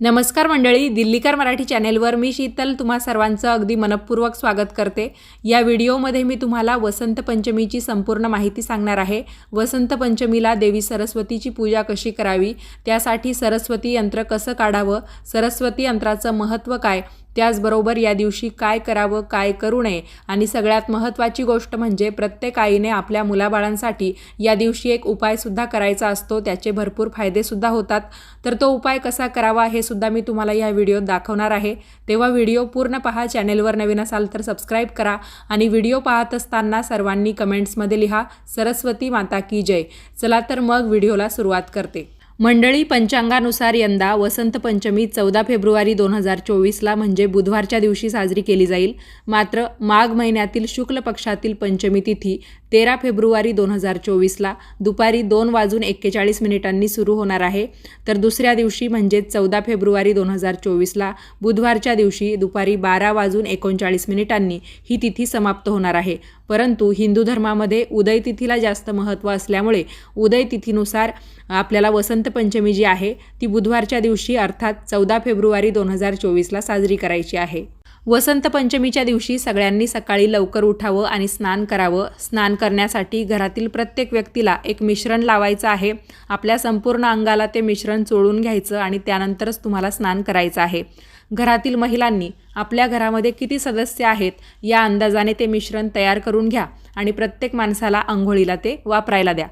नमस्कार मंडळी दिल्लीकर मराठी चॅनेलवर मी शीतल तुम्हा सर्वांचं अगदी मनपूर्वक स्वागत करते. या व्हिडिओमध्ये मी तुम्हाला वसंत पंचमीची संपूर्ण माहिती सांगणार आहे. वसंत पंचमीला देवी सरस्वतीची पूजा कशी करावी? त्यासाठी सरस्वती यंत्र कसं काढावं? सरस्वती यंत्राचं महत्त्व काय? त्याचबरोबर या दिवशी काय करावं काय करू नये आणि सगळ्यात महत्त्वाची गोष्ट म्हणजे प्रत्येक आईने आपल्या मुलाबाळांसाठी या दिवशी एक उपायसुद्धा करायचा असतो त्याचे भरपूर फायदेसुद्धा होतात. तर तो उपाय कसा करावा हे सुद्धा मी तुम्हाला या व्हिडिओत दाखवणार आहे. तेव्हा व्हिडिओ पूर्ण पहा चॅनेलवर नवीन असाल तर सबस्क्राईब करा आणि व्हिडिओ पाहत असताना सर्वांनी कमेंट्समध्ये लिहा सरस्वती माता की जय. चला तर मग व्हिडिओला सुरुवात करते. मंडळी पंचांगानुसार यंदा वसंत पंचमी चौदा फेब्रुवारी दोन हजार चोवीसला म्हणजे बुधवारच्या दिवशी साजरी केली जाईल. मात्र माघ महिन्यातील शुक्ल पक्षातील पंचमी तिथी तेरा फेब्रुवारी दोन हजार चोवीसला दुपारी दोन वाजून एक्केचाळीस मिनिटांनी सुरू होणार आहे. तर दुसऱ्या दिवशी म्हणजेच चौदा फेब्रुवारी दोन हजार चोवीसला बुधवारच्या दिवशी दुपारी बारा वाजून एकोणचाळीस मिनिटांनी ही तिथी समाप्त होणार आहे. परंतु हिंदू धर्मामध्ये उदयतिथीला जास्त महत्त्व असल्यामुळे उदयतिथीनुसार आपल्याला वसंत पंचमी जी आहे ती बुधवारच्या दिवशी अर्थात चौदा फेब्रुवारी दोन हजार चोवीसला साजरी करायची आहे. वसंत पंचमीच्या दिवशी सगळ्यांनी सकाळी लवकर उठावं आणि स्नान करावं. स्नान करण्यासाठी घरातील प्रत्येक व्यक्तीला एक मिश्रण लावायचं आहे. आपल्या संपूर्ण अंगाला ते मिश्रण चोळून घ्यायचं आणि त्यानंतरच तुम्हाला स्नान करायचं आहे. घरातील महिलांनी आपल्या घरामध्ये किती सदस्य आहेत या अंदाजाने ते मिश्रण तयार करून घ्या आणि प्रत्येक माणसाला आंघोळीला ते वापरायला द्या.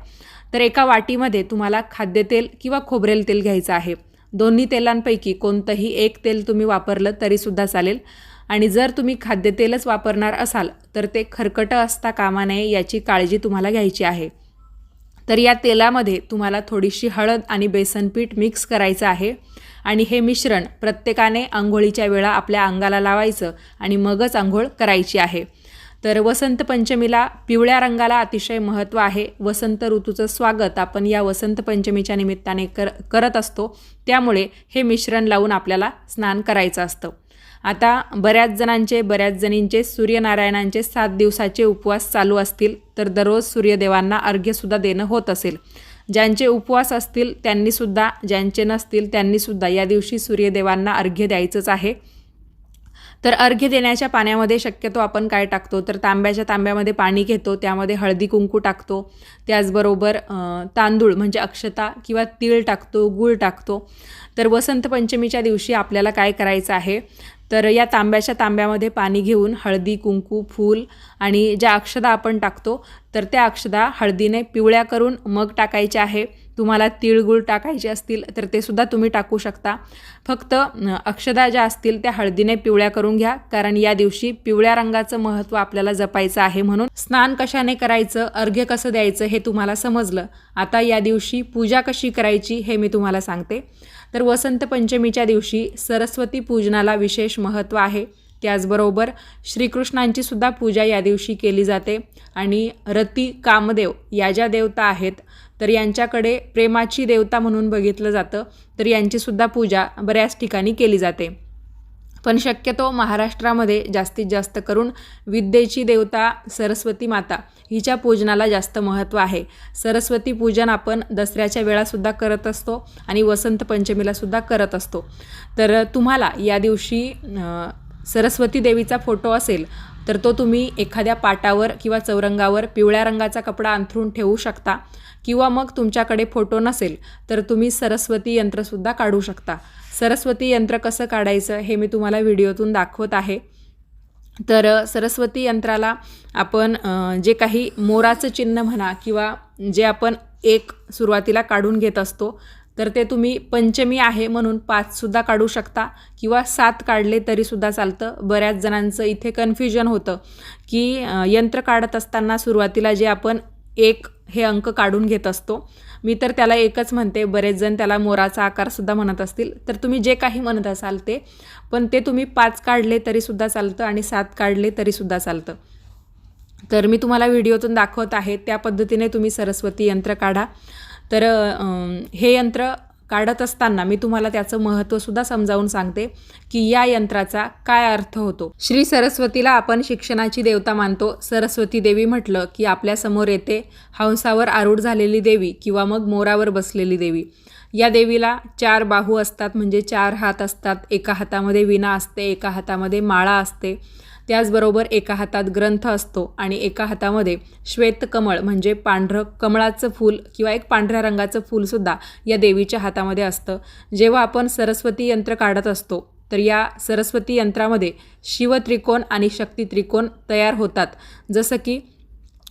तर एका वाटीमध्ये तुम्हाला खाद्यतेल किंवा खोबरेल तेल घ्यायचं आहे. दोन्ही तेलांपैकी कोणतंही एक तेल तुम्ही वापरलं तरीसुद्धा चालेल. आणि जर तुम्ही खाद्यतेलच वापरणार असाल तर ते खरकटं असता कामा नये याची काळजी तुम्हाला घ्यायची आहे. तर या तेलामध्ये तुम्हाला थोडीशी हळद आणि बेसन पीठ मिक्स करायचं आहे. आणि हे मिश्रण प्रत्येकाने आंघोळीच्या वेळा आपल्या अंगाला लावायचं आणि मगच आंघोळ करायची आहे. तर वसंत पंचमीला पिवळ्या रंगाला अतिशय महत्त्व आहे. वसंत ऋतूचं स्वागत आपण या वसंत पंचमीच्या निमित्ताने कर करत असतो. त्यामुळे हे मिश्रण लावून आपल्याला स्नान करायचं असतं. आता बऱ्याच जणांचे बऱ्याच जणींचे सूर्यनारायणांचे सात दिवसाचे उपवास चालू असतील तर दररोज सूर्यदेवांना अर्घ्यसुद्धा देणं होत असेल. ज्यांचे उपवास असतील त्यांनीसुद्धा ज्यांचे नसतील त्यांनीसुद्धा या दिवशी सूर्यदेवांना अर्घ्य द्यायचंच आहे. तर अर्घ्य देण्याच्या पाण्यामध्ये शक्यतो आपण काय टाकतो? तर तांब्याच्या तांब्यामध्ये पाणी घेतो त्यामध्ये हळदी कुंकू टाकतो त्याचबरोबर तांदूळ म्हणजे अक्षता किंवा तीळ टाकतो गूळ टाकतो. तर वसंत पंचमीच्या दिवशी आपल्याला काय करायचं आहे? तर या तांब्याच्या तांब्यामध्ये पाणी घेऊन हळदी कुंकू फूल आणि ज्या अक्षदा आपण टाकतो तर त्या अक्षदा हळदीने पिवळ्या करून मग टाकायच्या आहे. तुम्हाला तिळगुळ टाकायचे असतील तर ते सुद्धा तुम्ही टाकू शकता. फक्त अक्षदा ज्या असतील त्या हळदीने पिवळ्या करून घ्या कारण या दिवशी पिवळ्या रंगाचं महत्त्व आपल्याला जपायचं आहे म्हणून स्नान कशाने करायचं अर्घ्य कसं द्यायचं हे तुम्हाला समजलं. आता या दिवशी पूजा कशी करायची हे मी तुम्हाला सांगते. तर वसंत पंचमीच्या दिवशी सरस्वती पूजनाला विशेष महत्त्व आहे. त्याचबरोबर श्रीकृष्णांची सुद्धा पूजा या दिवशी केली जाते. आणि रती कामदेव या ज्या देवता आहेत तर यांच्याकडे प्रेमाची देवता म्हणून बघितलं जातं. तर यांचीसुद्धा पूजा बऱ्याच ठिकाणी केली जाते. पण शक्यतो महाराष्ट्रामध्ये जास्तीत जास्त करून विद्येची देवता सरस्वती माता हिच्या पूजनाला जास्त महत्त्व आहे. सरस्वती पूजन आपण दसऱ्याच्या वेळासुद्धा करत असतो आणि वसंत पंचमीलासुद्धा करत असतो. तर तुम्हाला या दिवशी सरस्वती देवीचा फोटो असेल तर तो तुम्ही एखाद्या पाटावर किंवा चौरंगावर पिवळ्या रंगाचा कपडा अंथरून ठेवू शकता. किंवा मग तुमच्याकडे फोटो नसेल तर तुम्ही सरस्वती यंत्रसुद्धा काढू शकता. सरस्वती यंत्र कसं काढायचं हे मी तुम्हाला व्हिडिओतून दाखवत आहे. तर सरस्वती यंत्राला आपण जे काही मोराचं चिन्ह म्हणा किंवा जे आपण एक सुरुवातीला काढून घेत असतो तर ते तुम्ही पंचमी आहे म्हणून पाचसुद्धा काढू शकता किंवा सात काढले तरीसुद्धा चालतं. बऱ्याच जणांचं इथे कन्फ्युजन होतं की यंत्र काढत असताना सुरुवातीला जे आपण एक हे अंक काढून घेत असतो. मी तर त्याला एकच म्हणते बरेच जण त्याला मोराचा आकारसुद्धा म्हणत असतील. तर तुम्ही जे काही म्हणत असाल ते पण ते तुम्ही पाच काढले तरीसुद्धा चालतं आणि सात काढले तरीसुद्धा चालतं. तर मी तुम्हाला व्हिडिओतून दाखवत आहे त्या पद्धतीने तुम्ही सरस्वती यंत्र काढा. तर हे यंत्र काढत असताना मी तुम्हाला त्याचं महत्त्वसुद्धा समजावून सांगते की या यंत्राचा काय अर्थ होतो. श्री सरस्वतीला आपण शिक्षणाची देवता मानतो. सरस्वती देवी म्हटलं की आपल्यासमोर येते हंसावर आरूढ झालेली देवी किंवा मग मोरावर बसलेली देवी. या देवीला चार बाहू असतात म्हणजे चार हात असतात. एका हातामध्ये विणा असते एका हातामध्ये माळा असते. त्याचबरोबर एका हातात ग्रंथ असतो आणि एका हातामध्ये श्वेतकमळ म्हणजे पांढरं कमळाचं फूल किंवा एक पांढऱ्या रंगाचं फूलसुद्धा या देवीच्या हातामध्ये असतं. जेव्हा आपण सरस्वती यंत्र काढत असतो तर या सरस्वती यंत्रामध्ये शिवत्रिकोण आणि शक्ती त्रिकोण तयार होतात. जसं की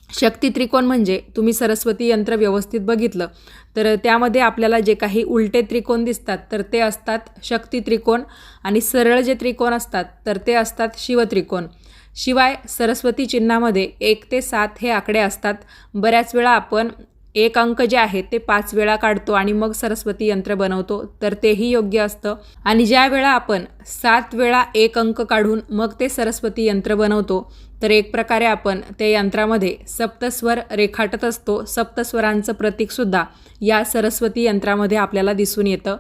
शक्ती त्रिकोण म्हणजे तुम्ही सरस्वती यंत्र व्यवस्थित बघितलं तर त्यामध्ये आपल्याला जे काही उलटे त्रिकोण दिसतात तर ते असतात शक्ती त्रिकोण आणि सरळ जे त्रिकोण असतात तर ते असतात शिवत्रिकोण शिवाय सरस्वती चिन्हामध्ये एक ते सात हे आकडे असतात. बऱ्याच वेळा आपण एक अंक जे आहे ते पाच वेळा काढतो आणि मग सरस्वती यंत्र बनवतो तर तेही योग्य असतं. आणि ज्या वेळा आपण सात वेळा एक अंक काढून मग ते सरस्वती यंत्र बनवतो तर एक प्रकारे आपण त्या यंत्रामध्ये सप्तस्वर रेखाटत असतो. सप्तस्वरांचं प्रतीकसुद्धा या सरस्वती यंत्रामध्ये आपल्याला दिसून येतं.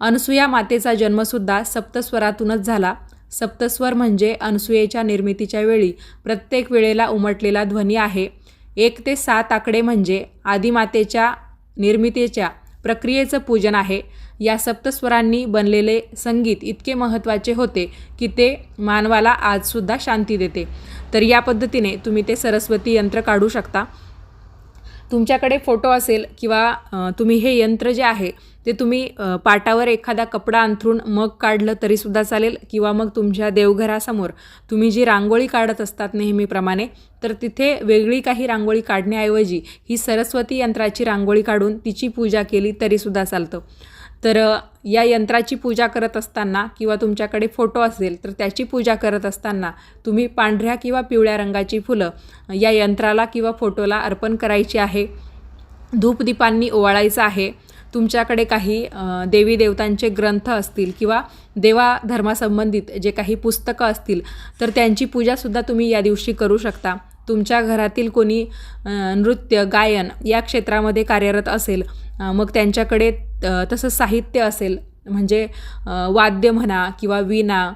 अनसुया मातेचा जन्मसुद्धा सप्तस्वरातूनच झाला. सप्तस्वर म्हणजे अनसुयेच्या निर्मितीच्या वेळी प्रत्येक वेळेला उमटलेला ध्वनी आहे. एक ते सात आकडे म्हणजे आदिमातेच्या निर्मितीच्या प्रक्रियेचं पूजन आहे. या सप्तस्वरांनी बनलेले संगीत इतके महत्त्वाचे होते की ते मानवाला आजसुद्धा शांती देते. तर या पद्धतीने तुम्ही ते सरस्वती यंत्र काढू शकता. तुमच्याकडे फोटो असेल किंवा तुम्ही हे यंत्र जे आहे ते तुम्ही पाटावर एखादा कपडा अंथरून मग काढलं तरीसुद्धा चालेल किंवा मग तुमच्या देवघरासमोर तुम्ही जी रांगोळी काढत असतात नेहमीप्रमाणे तर तिथे वेगळी काही रांगोळी काढण्याऐवजी ही सरस्वती यंत्राची रांगोळी काढून तिची पूजा केली तरीसुद्धा चालतं. तर या यंत्राची पूजा करत असताना किंवा तुमच्याकडे फोटो असेल तर त्याची पूजा करत असताना तुम्ही पांढऱ्या किंवा पिवळ्या रंगाची फुलं या यंत्राला किंवा फोटोला अर्पण करायची आहे. धूपदीपांनी ओवाळायचं आहे. तुमच्याकडे काही देवी देवतांचे ग्रंथ असतील किंवा देवा धर्मासंबंधित जे काही पुस्तकं असतील तर त्यांची पूजासुद्धा तुम्ही या दिवशी करू शकता. तुमच्या घरातील कोणी नृत्य गायन या क्षेत्रामध्ये कार्यरत असेल मग त्यांच्याकडे तसं साहित्य असेल म्हणजे वाद्य म्हणा किंवा विणा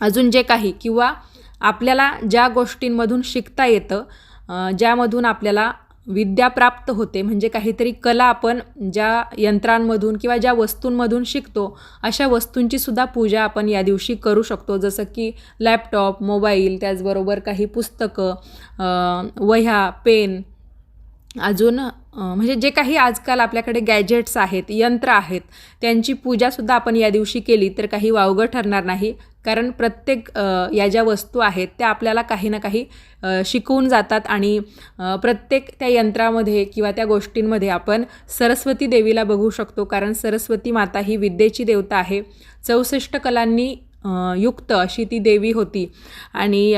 अजून जे काही किंवा आपल्याला ज्या गोष्टींमधून शिकता येतं ज्यामधून आपल्याला विद्या प्राप्त होते. म्हणजे काहीतरी कला आपण ज्या यंत्रांमधून किंवा ज्या वस्तूंमधून शिकतो अशा वस्तूंची सुद्धा पूजा आपण या दिवशी करू शकतो. जसं की लॅपटॉप मोबाईल त्याचबरोबर काही पुस्तकं वह्या पेन अजून म्हणजे जे काही आजकाल आपल्याकडे गॅजेट्स आहेत यंत्र आहेत त्यांची पूजासुद्धा आपण या दिवशी केली तर काही वावगं ठरणार नाही. कारण प्रत्येक या ज्या वस्तू आहेत त्या आपल्याला काही ना काही शिकवून जातात आणि प्रत्येक त्या यंत्रामध्ये किंवा त्या गोष्टींमध्ये आपण सरस्वती देवीला बघू शकतो. कारण सरस्वती माता ही विद्येची देवता आहे. चौसष्ट कलांनी युक्त अशी ती देवी होती. आणि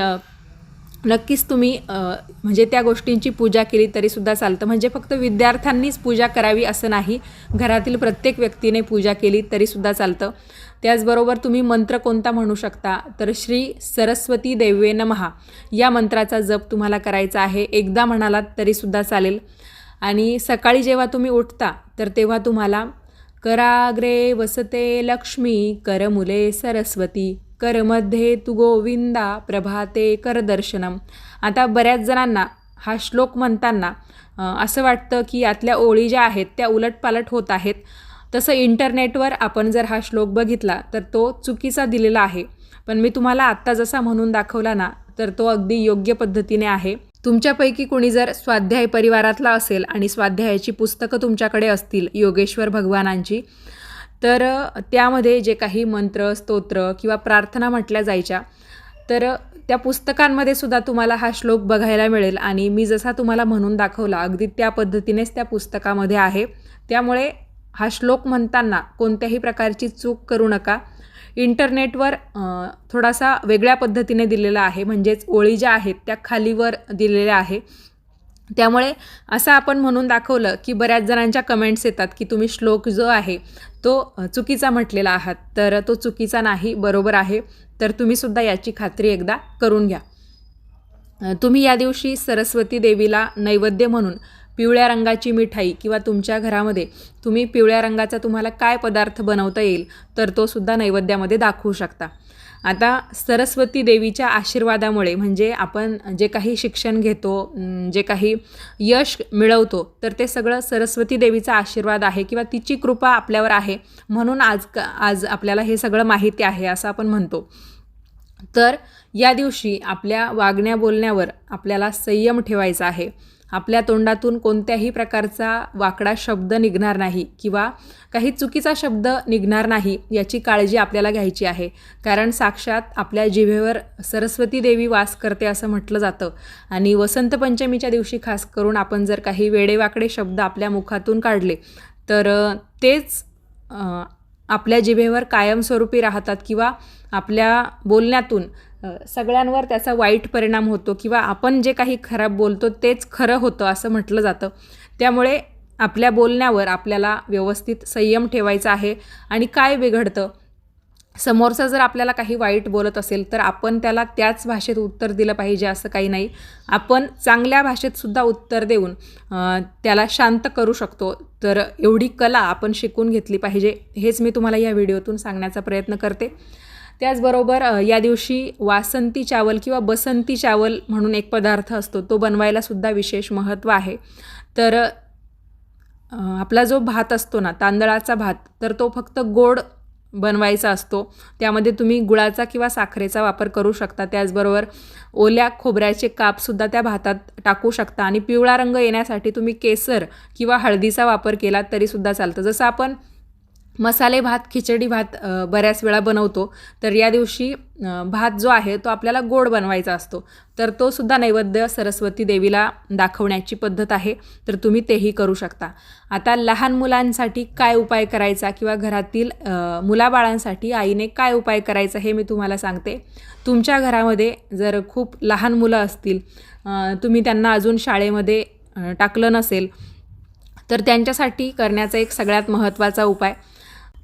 नक्कीच तुम्ही म्हणजे त्या गोष्टींची पूजा केली तरीसुद्धा चालतं. म्हणजे फक्त विद्यार्थ्यांनीच पूजा करावी असं नाही. घरातील प्रत्येक व्यक्तीने पूजा केली तरीसुद्धा चालतं. त्याचबरोबर तुम्ही मंत्र कोणता म्हणू शकता? तर श्री सरस्वती देवे नमहा. या मंत्राचा जप तुम्हाला करायचा आहे. एकदा म्हणालात तरीसुद्धा चालेल. आणि सकाळी जेव्हा तुम्ही उठता तर तेव्हा तुम्हाला कराग्रे वसते लक्ष्मी करमुले सरस्वती. करमध्ये तु गोविंदा प्रभाते करदर्शनम आता बऱ्याच जणांना हा श्लोक म्हणताना असं वाटतं की यातल्या ओळी ज्या आहेत त्या उलटपालट होत आहेत. तसं इंटरनेटवर आपण जर हा श्लोक बघितला तर तो चुकीचा दिलेला आहे. पण मी तुम्हाला आत्ता जसा म्हणून दाखवला ना तर तो अगदी योग्य पद्धतीने आहे. तुमच्यापैकी कोणी जर स्वाध्याय परिवारातला असेल आणि स्वाध्यायाची पुस्तकं तुमच्याकडे असतील योगेश्वर भगवानांची तर त्यामध्ये जे काही मंत्र स्तोत्र किंवा प्रार्थना म्हटल्या जायच्या तर त्या पुस्तकांमध्ये सुद्धा तुम्हाला हा श्लोक बघायला मिळेल आणि मी जसा तुम्हाला म्हणून दाखवला अगदी त्या पद्धतीनेच त्या पुस्तकामध्ये आहे. त्यामुळे हा श्लोक म्हणताना कोणत्याही प्रकारची चूक करू नका. इंटरनेटवर थोडासा वेगळ्या पद्धतीने दिलेला आहे म्हणजेच ओळी ज्या आहेत त्या खालीवर दिलेल्या आहे. त्यामुळे असं आपण म्हणून दाखवलं की बऱ्याच जणांच्या कमेंट्स येतात की तुम्ही श्लोक जो आहे तो चुकीचा म्हटलेला आहात. तर तो चुकीचा नाही बरोबर आहे. तर तुम्हीसुद्धा याची खात्री एकदा करून घ्या. तुम्ही या दिवशी सरस्वती देवीला नैवेद्य म्हणून पिवळ्या रंगाची मिठाई किंवा तुमच्या घरामध्ये तुम्ही पिवळ्या रंगाचा तुम्हाला काय पदार्थ बनवता येईल तर तो सुद्धा नैवेद्यामध्ये दाखवू शकता. आता सरस्वती देवीच्या आशीर्वादामुळे म्हणजे आपण जे काही शिक्षण घेतो जे काही यश मिळवतो तर ते सगळं सरस्वती देवीचा आशीर्वाद आहे किंवा तिची कृपा आपल्यावर आहे. म्हणून आज क आज आपल्याला हे सगळं माहिती आहे असं आपण म्हणतो. तर या दिवशी आपल्या वागण्या बोलण्यावर आपल्याला संयम ठेवायचा आहे. आपल्या तोंडातून कोणत्याही प्रकारचा वाकडा शब्द निघणार नाही किंवा काही चुकीचा शब्द निघणार नाही याची काळजी आपल्याला घ्यायची आहे. कारण साक्षात आपल्या जिभेवर सरस्वती देवी वास करते असं म्हटलं जातं. आणि वसंत पंचमीच्या दिवशी खास करून आपण जर काही वेडेवाकडे शब्द आपल्या मुखातून काढले तर तेच आपल्या जिभेवर कायमस्वरूपी राहतात किंवा आपल्या बोलण्यातून सगळ्यांवर त्याचा वाईट परिणाम होतो किंवा आपण जे काही खराब बोलतो तेच खरं होतं असं म्हटलं जातं. त्यामुळे आपल्या बोलण्यावर आपल्याला व्यवस्थित संयम ठेवायचा आहे आणि काय बिघडतं? समोरचा जर आपल्याला काही वाईट बोलत असेल तर आपण त्याला त्याच भाषेत उत्तर दिलं पाहिजे असं काही नाही. आपण चांगल्या भाषेतसुद्धा उत्तर देऊन त्याला शांत करू शकतो. तर एवढी कला आपण शिकून घेतली पाहिजे. हेच मी तुम्हाला या व्हिडिओतून सांगण्याचा प्रयत्न करते. त्याचबरोबर या दिवशी वासंती चावल किंवा बसंती चावल म्हणून एक पदार्थ असतो तो बनवायला सुद्धा विशेष महत्त्व आहे. तर आपला जो भात असतो ना तांदळाचा भात तर तो फक्त गोड बनवायचा असतो. त्यामध्ये तुम्ही गुळाचा किंवा साखरेचा वापर करू शकता. त्याचबरोबर ओल्या खोबऱ्याचे कापसुद्धा त्या भातात टाकू शकता. आणि पिवळा रंग येण्यासाठी तुम्ही केसर किंवा हळदीचा वापर केला तरीसुद्धा चालतं. जसं आपण मसाले भात खिचडी भात बऱ्याच वेळा बनवतो. तर या दिवशी भात जो आहे तो आपल्याला गोड बनवायचा असतो. तर तो सुद्धा नैवेद्य सरस्वती देवीला दाखवण्याची पद्धत आहे. तर तुम्ही तेही करू शकता. आता लहान मुलांसाठी काय उपाय करायचा किंवा घरातील मुलाबाळांसाठी आईने काय उपाय करायचा हे मी तुम्हाला सांगते. तुमच्या घरामध्ये जर खूप लहान मुलं असतील तुम्ही त्यांना अजून शाळेमध्ये टाकलं नसेल तर त्यांच्यासाठी करण्याचा एक सगळ्यात महत्त्वाचा उपाय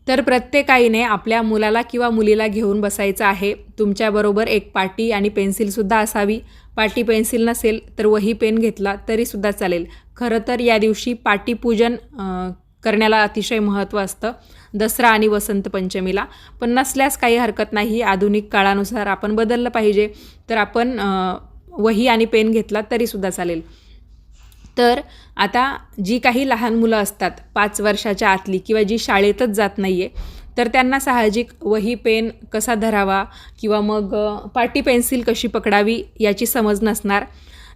तर प्रत्येकाईने आपल्या मुलाला किंवा मुलीला घेऊन बसायचं आहे. तुमच्याबरोबर एक पाटी आणि पेन्सिलसुद्धा असावी. पाटी पेन्सिल नसेल तर वही पेन घेतला तरीसुद्धा चालेल. खरं तर या दिवशी पाटीपूजन करण्याला अतिशय महत्त्व असतं. दसरा आणि वसंत पंचमीला. पण नसल्यास काही हरकत नाही. आधुनिक काळानुसार आपण बदललं पाहिजे. तर आपण वही आणि पेन घेतला तरीसुद्धा चालेल. तर आता जी काही लहान मुलं असतात पाच वर्षाच्या आतली किंवा जी शाळेतच जात नाही आहे तर त्यांना साहजिक वही पेन कसा धरावा किंवा मग पाटी पेन्सिल कशी पकडावी याची समज नसणार.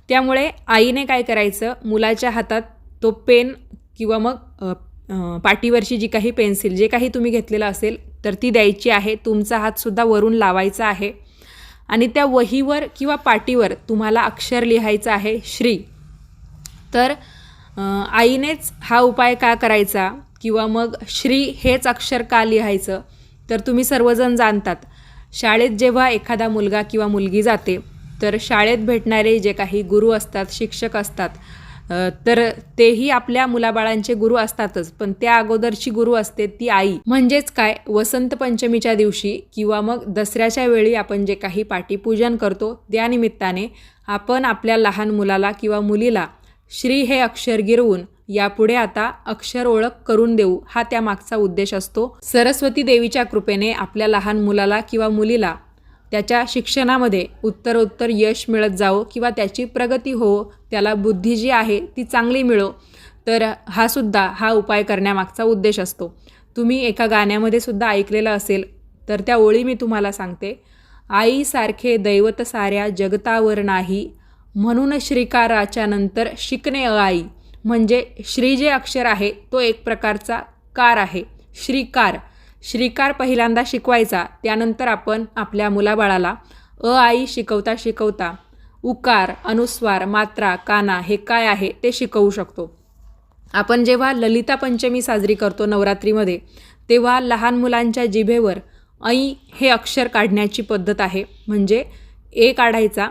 त्यामुळे आईने काय करायचं मुलाच्या हातात तो पेन किंवा मग पाटीवरची जी काही पेन्सिल जे काही तुम्ही घेतलेलं असेल तर ती द्यायची आहे. तुमचा हातसुद्धा वरून लावायचा आहे. आणि त्या वहीवर किंवा पाटीवर तुम्हाला अक्षर लिहायचं आहे श्री. तर आईनेच हा उपाय का करायचा? किंवा मग श्री हेच अक्षर का लिहायचं? तर तुम्ही सर्वजण जाणतात. शाळेत जेव्हा एखादा मुलगा किंवा मुलगी जाते तर शाळेत भेटणारे जे काही गुरु असतात शिक्षक असतात तर तेही आपल्या मुलाबाळांचे गुरु असतातच. पण त्या अगोदरची गुरु असते ती आई. म्हणजेच काय? वसंत पंचमीच्या दिवशी किंवा मग दसऱ्याच्या वेळी आपण जे काही पाटीपूजन करतो त्यानिमित्ताने आपण आपल्या लहान मुलाला किंवा मुलीला श्री हे अक्षर गिरवून यापुढे आता अक्षर ओळख करून देऊ हा त्यामागचा उद्देश असतो. सरस्वती देवीच्या कृपेने आपल्या लहान मुलाला किंवा मुलीला त्याच्या शिक्षणामध्ये उत्तरोत्तर यश मिळत जावो किंवा त्याची प्रगती हो त्याला बुद्धी जी आहे ती चांगली मिळो. तर हा सुद्धा हा उपाय करण्यामागचा उद्देश असतो. तुम्ही एका गाण्यामध्ये सुद्धा ऐकलेलं असेल तर त्या ओळी मी तुम्हाला सांगते. आईसारखे दैवत साऱ्या जगतावर नाही म्हणून श्रीकाराच्या नंतर शिकणे अ आई म्हणजे श्री जे अक्षर आहे तो एक प्रकारचा कार आहे. श्रीकार. श्रीकार पहिल्यांदा शिकवायचा त्यानंतर आपण आपल्या मुलाबाळाला अ आई शिकवता शिकवता उकार अनुस्वार मात्रा काना हे काय आहे ते शिकवू शकतो. आपण जेव्हा ललिता पंचमी साजरी करतो नवरात्रीमध्ये तेव्हा लहान मुलांच्या जिभेवर ऐ हे अक्षर काढण्याची पद्धत आहे म्हणजे ए काढायचा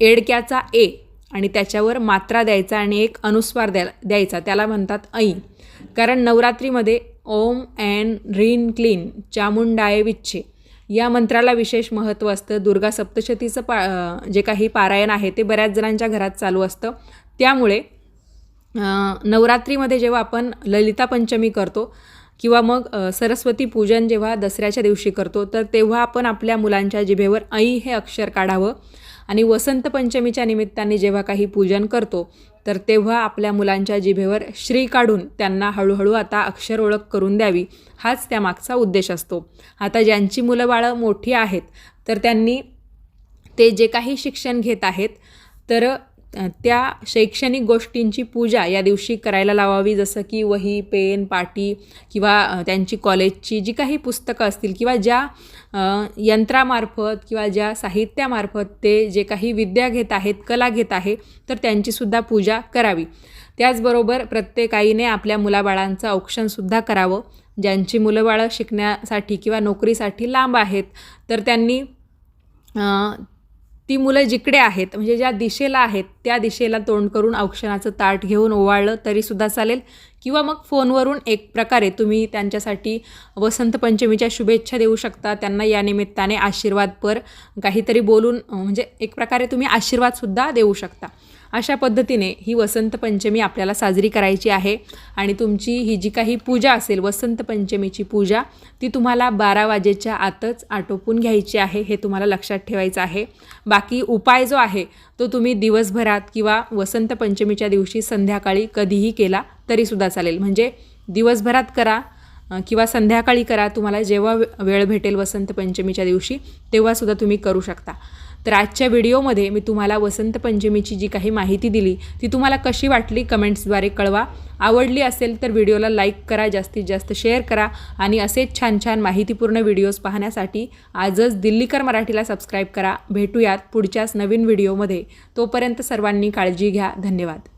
एडक्याचा ए आणि त्याच्यावर मात्रा द्यायचा आणि एक अनुस्वार द्या द्यायचा. त्याला म्हणतात ऐ. कारण नवरात्रीमध्ये ओम ॲन रीन क्लीन चामुंडाय विच्छे. या मंत्राला विशेष महत्त्व असतं. दुर्गा सप्तशतीचं पा जे काही पारायण आहे ते बऱ्याच जणांच्या घरात चालू असतं. त्यामुळे नवरात्रीमध्ये जेव्हा आपण ललिता पंचमी करतो किंवा मग सरस्वती पूजन जेव्हा दसऱ्याच्या दिवशी करतो तर तेव्हा आपण आपल्या मुलांच्या जिभेवर ऐ हे अक्षर काढावं. आणि वसंत पंचमीच्या निमित्ताने जेव्हा काही पूजन करतो तर तेव्हा आपल्या मुलांच्या जिभेवर श्री काढून त्यांना हळूहळू आता अक्षर ओळख करून द्यावी हाच त्यामागचा उद्देश असतो. आता ज्यांची मुलं बाळं मोठी आहेत तर त्यांनी ते जे काही शिक्षण घेत आहेत तर त्या शैक्षणिक गोष्टींची पूजा या दिवशी करायला लावावी. जसं की वही पेन पाटी किंवा त्यांची कॉलेजची जी काही पुस्तकं असतील किंवा ज्या यंत्रामार्फत किंवा ज्या साहित्यामार्फत ते जे काही विद्या घेत आहेत कला घेत आहे तर त्यांचीसुद्धा पूजा करावी. त्याचबरोबर प्रत्येक आईने आपल्या मुलाबाळांचं औक्षणसुद्धा करावं. ज्यांची मुलं बाळं शिकण्यासाठी किंवा नोकरीसाठी लांब आहेत तर त्यांनी ती मुलं जिकडे आहेत म्हणजे ज्या दिशेला आहेत त्या दिशेला तोंड करून औक्षणाचं ताट घेऊन ओवाळलं तरीसुद्धा चालेल. किंवा मग फोनवरून एक प्रकारे तुम्ही त्यांच्यासाठी वसंत पंचमीच्या शुभेच्छा देऊ शकता. त्यांना या निमित्ताने आशीर्वादपर काहीतरी बोलून म्हणजे एक प्रकारे तुम्ही आशीर्वादसुद्धा देऊ शकता. अशा पद्धतीने ही वसंत पंचमी आपल्याला साजरी करायची आहे. आणि तुमची ही जी काही पूजा असेल वसंत पंचमीची पूजा ती तुम्हाला बारा वाजेच्या आतच आटोपून घ्यायची आहे हे तुम्हाला लक्षात ठेवायचं आहे. बाकी उपाय जो आहे तो तुम्ही दिवसभरात किंवा वसंत पंचमीच्या दिवशी संध्याकाळी कधीही केला तरीसुद्धा चालेल. म्हणजे दिवसभरात करा किंवा संध्याकाळी करा तुम्हाला जेव्हा वेळ भेटेल वसंत पंचमीच्या दिवशी तेव्हासुद्धा तुम्ही करू शकता. तर आजच्या व्हिडिओमध्ये मी तुम्हाला वसंत पंचमीची जी काही माहिती दिली ती तुम्हाला कशी वाटली कमेंट्सद्वारे कळवा. आवडली असेल तर व्हिडिओला लाईक करा जास्तीत जास्त शेअर करा आणि असेच छान छान माहितीपूर्ण व्हिडिओज पाहण्यासाठी आजच दिल्लीकर मराठीला सबस्क्राईब करा. भेटूयात पुढच्याच नवीन व्हिडिओमध्ये. तोपर्यंत सर्वांनी काळजी घ्या. धन्यवाद.